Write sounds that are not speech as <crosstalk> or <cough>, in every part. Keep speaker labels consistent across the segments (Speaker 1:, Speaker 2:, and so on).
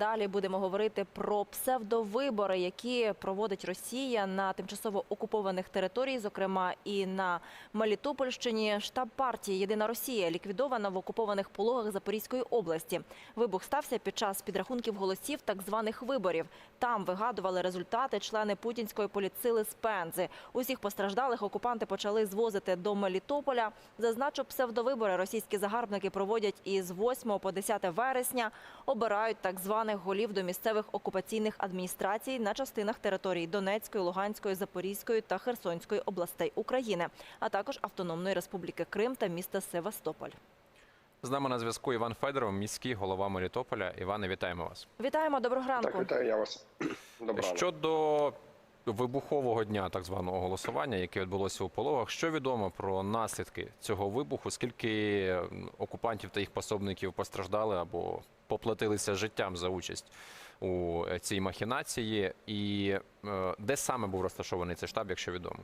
Speaker 1: далі будемо говорити про псевдовибори, які проводить Росія на тимчасово окупованих територіях, зокрема і на Мелітопольщині. Штаб партії Єдина Росія ліквідована в окупованих пологах Запорізької області. Вибух стався під час підрахунків голосів так званих виборів. Там вигадували результати члени путінської політсили з Пензи. Усіх постраждалих окупанти почали звозити до Мелітополя. Зазначу, псевдовибори російські загарбники проводять із 8 по 10 вересня. Обирають так званих голів до місцевих окупаційних адміністрацій на частинах території Донецької, Луганської, Запорізької та Херсонської областей України, а також Автономної Республіки Крим та міста Севастополь.
Speaker 2: З нами на зв'язку Іван Федоров, міський голова Мелітополя. Іване, вітаємо вас.
Speaker 1: Вітаємо, доброго ранку.
Speaker 3: Так, вітаю я вас. <clears throat> Доброго
Speaker 2: Щодо вибухового дня так званого голосування, яке відбулося у пологах, що відомо про наслідки цього вибуху? Скільки окупантів та їх пособників постраждали або поплатилися життям за участь у е, цій махінації? І е, де саме був розташований цей штаб, якщо відомо?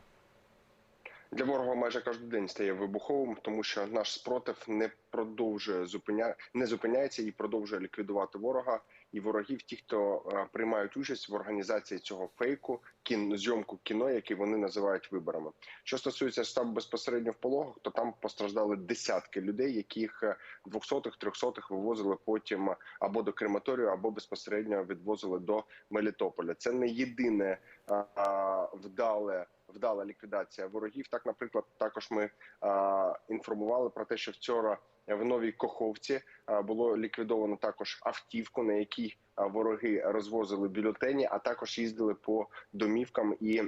Speaker 3: Для ворога майже кожен день стає вибуховим, тому що наш спротив не продовжує зупиня... не зупиняється і продовжує ліквідувати ворога і ворогів, ті, хто е, приймають участь в організації цього фейку, кін... зйомку кіно, який вони називають виборами. Що стосується штабу безпосередньо в пологах, то там постраждали десятки людей, яких е, 200-х, 300-х вивозили потім або до крематорію, або безпосередньо відвозили до Мелітополя. Це не єдине а, вдале. Вдала ліквідація ворогів. Так, наприклад, також ми а, інформували про те, що вчора в новій Коховці було ліквідовано також автівку, на якій вороги розвозили бюлетені, а також їздили по домівкам і.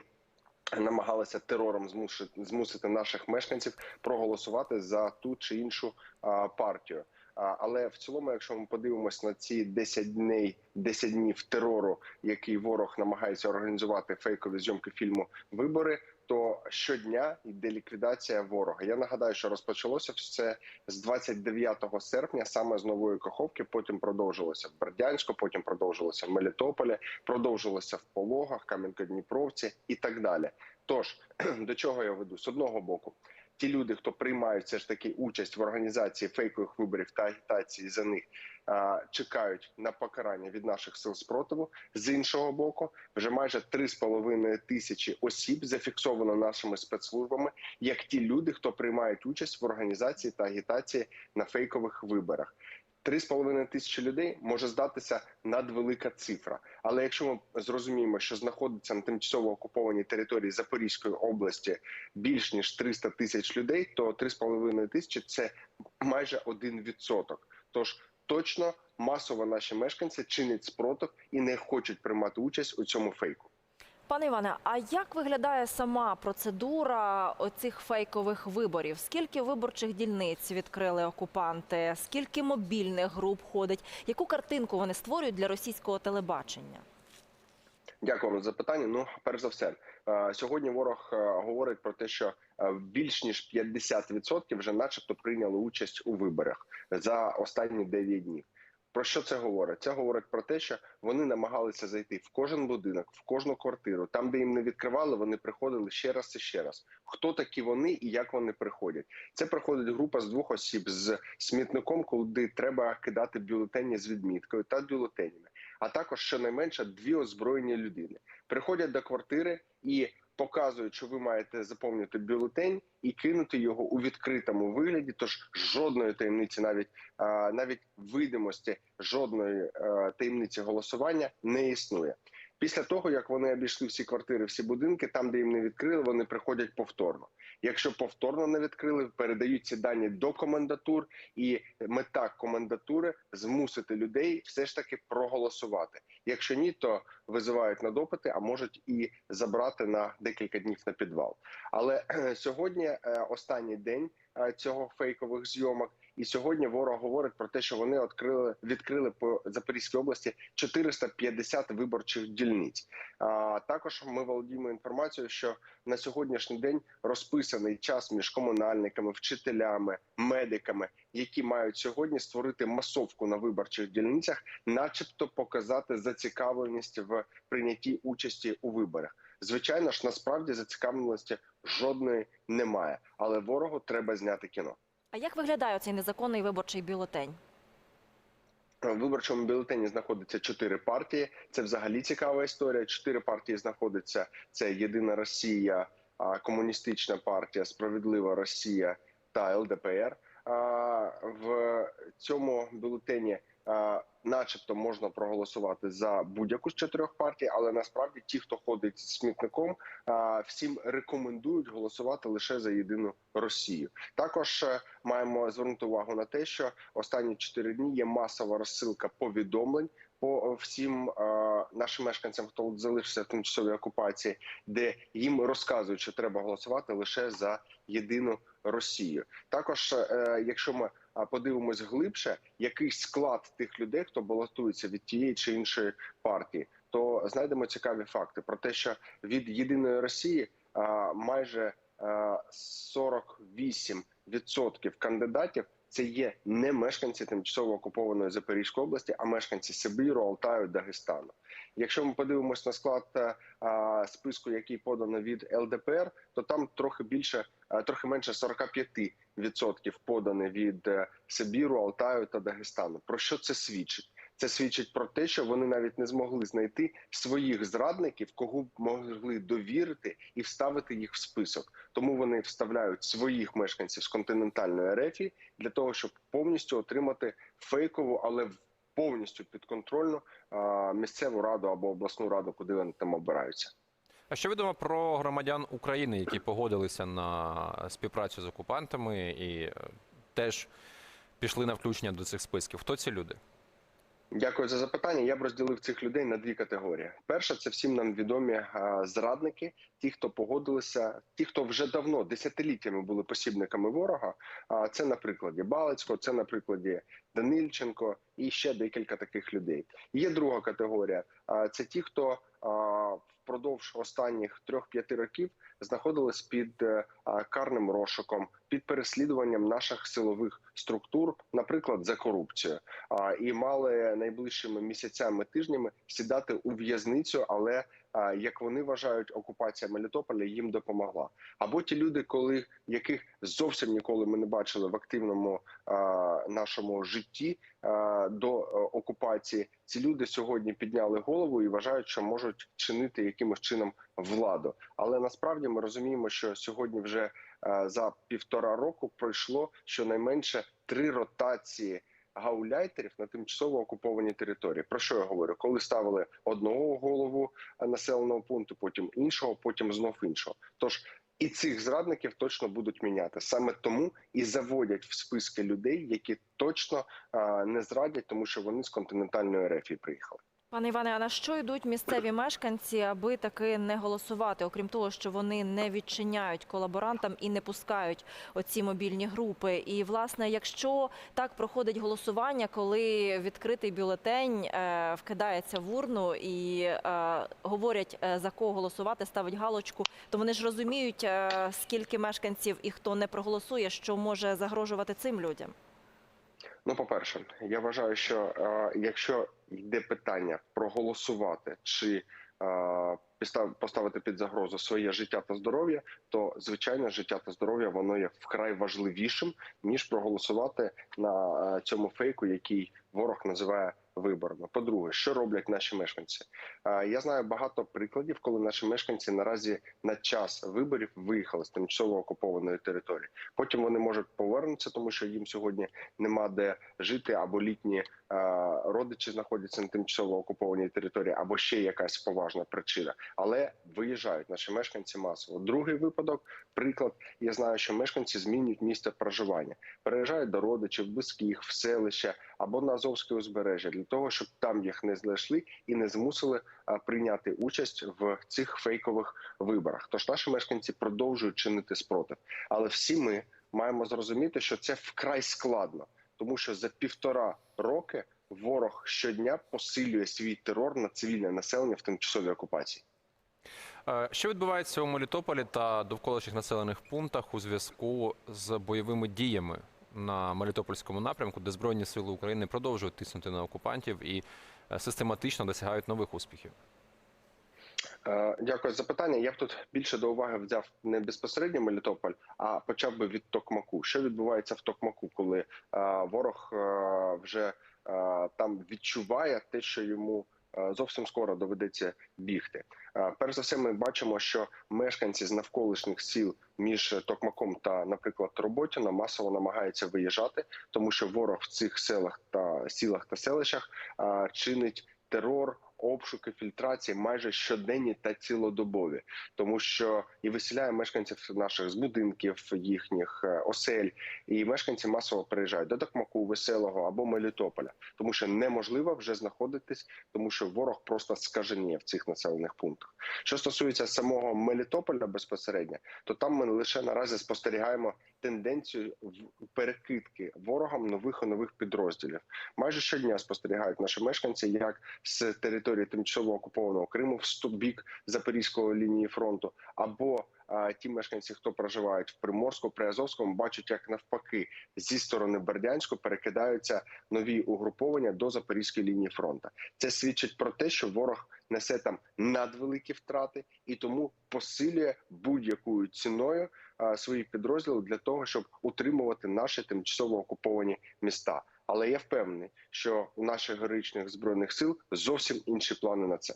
Speaker 3: Намагалися терором змусити, змусити наших мешканців проголосувати за ту чи іншу а, партію. А, Але в цілому, якщо ми подивимось на ці 10 днів, 10 днів терору, який ворог намагається організувати фейкові зйомки фільму Вибори, то щодня йде ліквідація ворога. Я нагадаю, що розпочалося все з 29 серпня, саме з нової Каховки. Потім продовжилося в Бердянську, потім продовжилося в Мелітополі, продовжилося в Пологах, Кам'янка-Дніпровці і так далі. Тож <clears throat> до чого я веду з одного боку. Ті люди, хто приймають все ж таки участь в організації фейкових виборів та агітації за них, чекають на покарання від наших сил спротиву. З іншого боку, вже майже 3,5 тисячі осіб зафіксовано нашими спецслужбами, як ті люди, хто приймають участь в організації та агітації на фейкових виборах. 3,5 тисячі людей може здатися надвелика цифра. Але якщо ми зрозуміємо, що знаходиться на тимчасово окупованій території Запорізької області більш ніж 300 тисяч людей, то 3,5 тисячі це майже 1%. Тож точно масово наші мешканці чинять спротив і не хочуть приймати участь у цьому фейку.
Speaker 1: Пане Іване, а як виглядає сама процедура оцих фейкових виборів? Скільки виборчих дільниць відкрили окупанти? Скільки мобільних груп ходить? Яку картинку вони створюють для російського телебачення?
Speaker 3: Дякую вам за запитання. Ну, перш за все, е, сьогодні ворог е, говорить про те, що е, більш ніж 50% вже, начебто, прийняли участь у виборах за останні 9 днів. Про що це говорить? Це говорить про те, що вони намагалися зайти в кожен будинок, в кожну квартиру. Там, де їм не відкривали, вони приходили ще раз і ще раз. Хто такі вони і як вони приходять? Це приходить група з двох осіб з смітником, куди треба кидати бюлетені з відміткою та бюлетенями. А також щонайменше дві озброєні людини приходять до квартири і показують, що ви маєте заповнити бюлетень і кинути його у відкритому вигляді. Тож жодної таємниці, навіть навіть видимості жодної таємниці голосування не існує. Після того як вони обійшли всі квартири, всі будинки, там, де їм не відкрили, вони приходять повторно. Якщо повторно не відкрили, передають ці дані до комендатур, і мета комендатури змусити людей все ж таки проголосувати. Якщо ні, то визивають на допити, а можуть і забрати на декілька днів на підвал. Але сьогодні е, останній день е, цього фейкових зйомок. І сьогодні ворог говорить про те, що вони відкрили відкрили по Запорізькій області 450 виборчих дільниць. А також ми володіємо інформацією, що на сьогоднішній день розписаний час між комунальниками, вчителями, медиками, які мають сьогодні створити масовку на виборчих дільницях, начебто показати зацікавленість в прийнятті участі у виборах. Звичайно ж, насправді зацікавленості жодної немає, але ворогу треба зняти кіно.
Speaker 1: А як виглядає цей незаконний виборчий бюлетень?
Speaker 3: В виборчому бюлетені знаходиться чотири партії. Це взагалі цікава історія. Чотири партії знаходяться: це Єдина Росія, Комуністична партія, Справедлива Росія та ЛДПР. В цьому бюлетені, начебто, можна проголосувати за будь-яку з чотирьох партій, але насправді ті, хто ходить з смітником, всім рекомендують голосувати лише за єдину Росію. Також е, маємо звернути увагу на те, що останні чотири дні є масова розсилка повідомлень по всім е, нашим мешканцям, хто залишився в тимчасовій окупації, де їм розказують, що треба голосувати лише за єдину Росію. Також, е, якщо ми подивимось глибше, який склад тих людей, хто балотується від тієї чи іншої партії, то знайдемо цікаві факти про те, що від єдиної Росії майже а, 48% кандидатів це є не мешканці тимчасово окупованої Запорізької області, а мешканці Сибіру, Алтаю, Дагестану. Якщо ми подивимось на склад е, а, списку, який подано від ЛДПР, то там трохи більше, а, трохи менше 45% подано від е, Сибіру, Алтаю та Дагестану. Про що це свідчить? Це свідчить про те, що вони навіть не змогли знайти своїх зрадників, кого б могли довірити і вставити їх в список. Тому вони вставляють своїх мешканців з континентальної Ерефії для того, щоб повністю отримати фейкову, але повністю підконтрольну місцеву раду або обласну раду, куди вони там обираються.
Speaker 2: А що відомо про громадян України, які погодилися на співпрацю з окупантами і е, теж пішли на включення до цих списків? Хто ці люди?
Speaker 3: Дякую за запитання. Я б розділив цих людей на дві категорії. Перша це всім нам відомі зрадники, ті, хто погодилися, ті, хто вже давно десятиліттями були посібниками ворога. А це на прикладі Балицького, це на прикладі Данильченко і ще декілька таких людей. Є друга категорія. А це ті, хто впродовж останніх трьох-п'яти років знаходились під е, карним розшуком, під переслідуванням наших силових структур, наприклад, за корупцію, і мали найближчими місяцями тижнями сідати у в'язницю, але як вони вважають, окупація Мелітополя їм допомогла. Або ті люди, коли яких зовсім ніколи ми не бачили в активному а, нашому житті а, до е, окупації, ці люди сьогодні підняли голову і вважають, що можуть чинити якимось чином владу. Але насправді ми розуміємо, що сьогодні вже е, за півтора року пройшло щонайменше три ротації гауляйтерів на тимчасово окупованій території. Про що я говорю? Коли ставили одного голову е, населеного пункту, потім іншого, потім знов іншого. Тож і цих зрадників точно будуть міняти саме тому і заводять в списки людей, які точно е, не зрадять, тому що вони з континентальної Ерефії приїхали.
Speaker 1: Пане Іване, а на що йдуть місцеві мешканці, аби таки не голосувати? Окрім того, що вони не відчиняють колаборантам і не пускають оці мобільні групи. І власне, якщо так проходить голосування, коли відкритий бюлетень е, вкидається в урну і е, говорять е, за кого голосувати, ставить галочку, то вони ж розуміють, скільки мешканців і хто не проголосує, що може загрожувати цим людям.
Speaker 3: Ну, по-перше, я вважаю, що е, якщо йде питання проголосувати чи е, поставити під загрозу своє життя та здоров'я, то звичайно життя та здоров'я воно є вкрай важливішим ніж проголосувати на е, цьому фейку, який ворог називає виборами. По-друге, що роблять наші мешканці? Е, Я знаю багато прикладів, коли наші мешканці наразі на час виборів виїхали з тимчасово окупованої території. Потім вони можуть повернутися, тому що їм сьогодні нема де жити, або літні е, родичі знаходяться на тимчасово окупованій території, або ще якась поважна причина. Але виїжджають наші мешканці масово. Другий випадок, приклад, я знаю, що мешканці змінюють місце проживання, переїжджають до родичів, близьких, в селище або на Азовське узбережжя для того, щоб там їх не знайшли і не змусили прийняти участь в цих фейкових виборах. Тож наші мешканці продовжують чинити спротив, але всі ми маємо зрозуміти, що це вкрай складно, тому що за півтора роки ворог щодня посилює свій терор на цивільне населення в тимчасовій окупації.
Speaker 2: Е, Що відбувається у Мелітополі та довколишніх населених пунктах у зв'язку з бойовими діями на Мелітопольському напрямку, де Збройні сили України продовжують тиснути на окупантів і е, систематично досягають нових успіхів?
Speaker 3: Е, Дякую за питання. Я б тут більше до уваги взяв не безпосередньо Мелітополь, а почав би від Токмаку. Що відбувається в Токмаку, коли ворог вже там відчуває те, що йому зовсім скоро доведеться бігти. Е, Перш за все, ми бачимо, що мешканці з навколишніх сіл між Токмаком та, наприклад, Роботіна масово намагаються виїжджати, тому що ворог в цих селах та сілах та селищах е, чинить терор. Обшуки, фільтрації майже щоденні та цілодобові, тому що і виселяє мешканців наших з будинків, їхніх е, осель, і мешканці масово переїжджають до Токмаку, Веселого або Мелітополя, тому що неможливо вже знаходитись, тому що ворог просто скаженіє в цих населених пунктах. Що стосується самого Мелітополя безпосередньо, то там ми лише наразі спостерігаємо тенденцію перекидки ворогам нових і нових підрозділів. Майже щодня спостерігають наші мешканці, як з території тимчасово окупованого Криму в бік Запорізької лінії фронту, або ті мешканці, хто проживають в Приморську, Приазовському, бачать, як навпаки зі сторони Бердянську перекидаються нові угруповання до Запорізької лінії фронту. Це свідчить про те, що ворог несе там надвеликі втрати і тому посилює будь-якою ціною свої підрозділи для того, щоб утримувати наші тимчасово окуповані міста. Але я впевнений, що у наших героїчних збройних сил зовсім інші плани на це.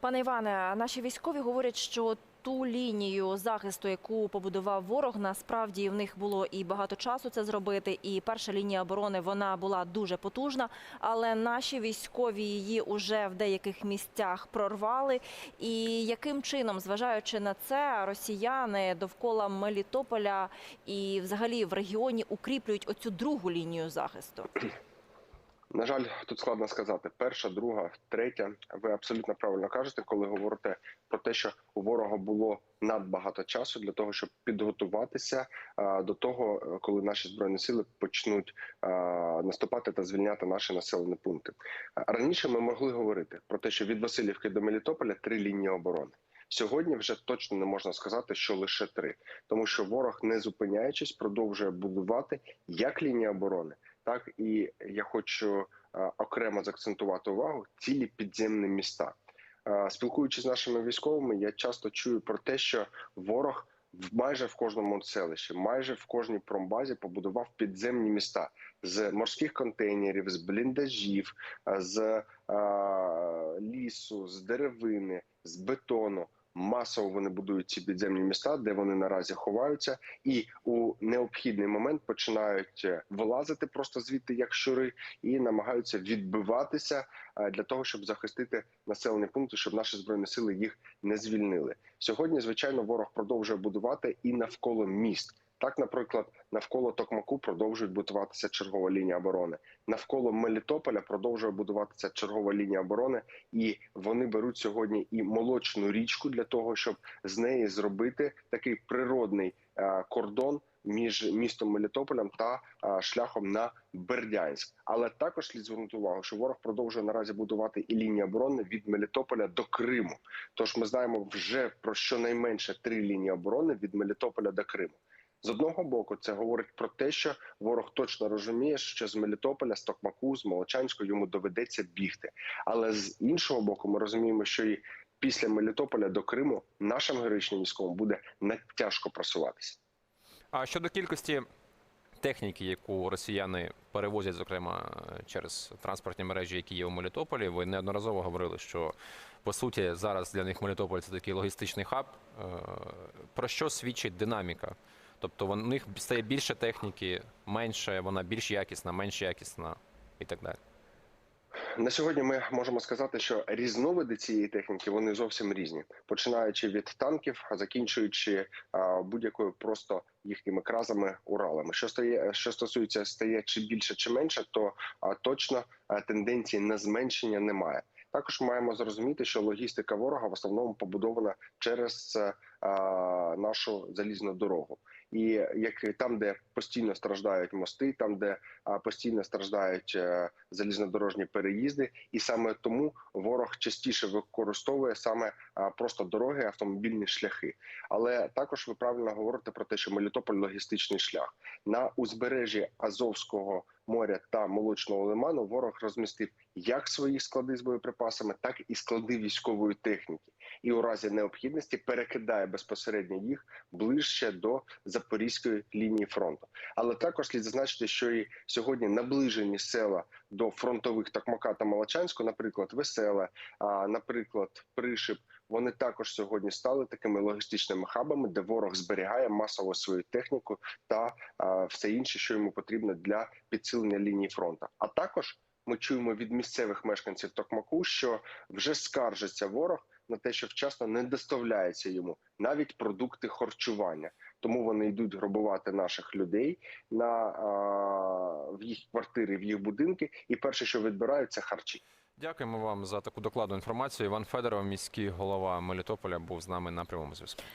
Speaker 1: Пане Іване, наші військові говорять, що ту лінію захисту, яку побудував ворог, насправді в них було і багато часу це зробити. І перша лінія оборони вона була дуже потужна, але наші військові її уже в деяких місцях прорвали. І яким чином, зважаючи на це, росіяни довкола Мелітополя і взагалі в регіоні укріплюють оцю другу лінію захисту?
Speaker 3: На жаль, тут складно сказати. Перша, друга, третя. Ви абсолютно правильно кажете, коли говорите про те, що у ворога було надбагато часу для того, щоб підготуватися а, до того, е, коли наші збройні сили почнуть а, наступати та звільняти наші населені пункти. Раніше ми могли говорити про те, що від Васильівки до Мелітополя три лінії оборони. Сьогодні вже точно не можна сказати, що лише три, тому що ворог, не зупиняючись, продовжує будувати як лінії оборони, так і я хочу е, окремо заакцентувати увагу цілі підземні міста. Е, Спілкуючись з нашими військовими, я часто чую про те, що ворог майже в кожному селищі, майже в кожній промбазі побудував підземні міста з морських контейнерів, з бліндажів, е, з лісу, з деревини, з бетону. Масово вони будують ці підземні міста, де вони наразі ховаються, і у необхідний момент починають е, вилазити просто звідти як щури, і намагаються відбиватися е, для того, щоб захистити населені пункти, щоб наші збройні сили їх не звільнили. Сьогодні, звичайно, ворог продовжує будувати і навколо міст. Так, наприклад, навколо Токмаку продовжують будуватися чергова лінія оборони. Навколо Мелітополя продовжує будуватися чергова лінія оборони, і вони беруть сьогодні і молочну річку для того, щоб з неї зробити такий природний е, кордон між містом Мелітополем та е, шляхом на Бердянськ. Але також слід звернути увагу, що ворог продовжує наразі будувати і лінії оборони від Мелітополя до Криму. Тож ми знаємо вже про щонайменше три лінії оборони від Мелітополя до Криму. З одного боку, це говорить про те, що ворог точно розуміє, що з Мелітополя, з Токмаку, з Молочанського йому доведеться бігти. Але з іншого боку, ми розуміємо, що і після Мелітополя до Криму нашим героїчним військовим буде надтяжко просуватися.
Speaker 2: А щодо кількості техніки, яку росіяни перевозять, зокрема через транспортні мережі, які є у Мелітополі, ви неодноразово говорили, що по суті зараз для них Мелітополь це такий логістичний хаб. Е, Про що свідчить динаміка? Тобто в них стає більше техніки, менше, вона більш якісна, менш якісна і так далі.
Speaker 3: На сьогодні ми можемо сказати, що різновиди цієї техніки вони зовсім різні, починаючи від танків, закінчуючи будь-якою просто їхніми кразами Уралами. Що стає, що стосується стає чи більше, чи менше, то а, точно а, тенденції на зменшення немає. Також маємо зрозуміти, що логістика ворога в основному побудована через а, нашу залізну дорогу. І як там, де постійно страждають мости, там де постійно страждають е, залізнодорожні переїзди, і саме тому ворог частіше використовує саме просто дороги, автомобільні шляхи. Але також ви правильно говорите про те, що Мелітополь логістичний шлях на узбережжі Азовського моря та молочного лиману. Ворог розмістив як свої склади з боєприпасами, так і склади військової техніки. І у разі необхідності перекидає безпосередньо їх ближче до запорізької лінії фронту. Але також слід зазначити, що і сьогодні наближені села до фронтових Токмака та Молочанську, наприклад, Веселе, а, наприклад, Пришип. Вони також сьогодні стали такими логістичними хабами, де ворог зберігає масово свою техніку та а, все інше, що йому потрібно для підсилення лінії фронту. А також ми чуємо від місцевих мешканців Токмаку, що вже скаржиться ворог на те, що вчасно не доставляється йому навіть продукти харчування. Тому вони йдуть грабувати наших людей на а, в їх квартири, в їх будинки, і перше, що відбирають, це харчі.
Speaker 2: Дякуємо вам за таку докладну інформацію. Іван Федоров, міський голова Мелітополя, був з нами на прямому зв'язку.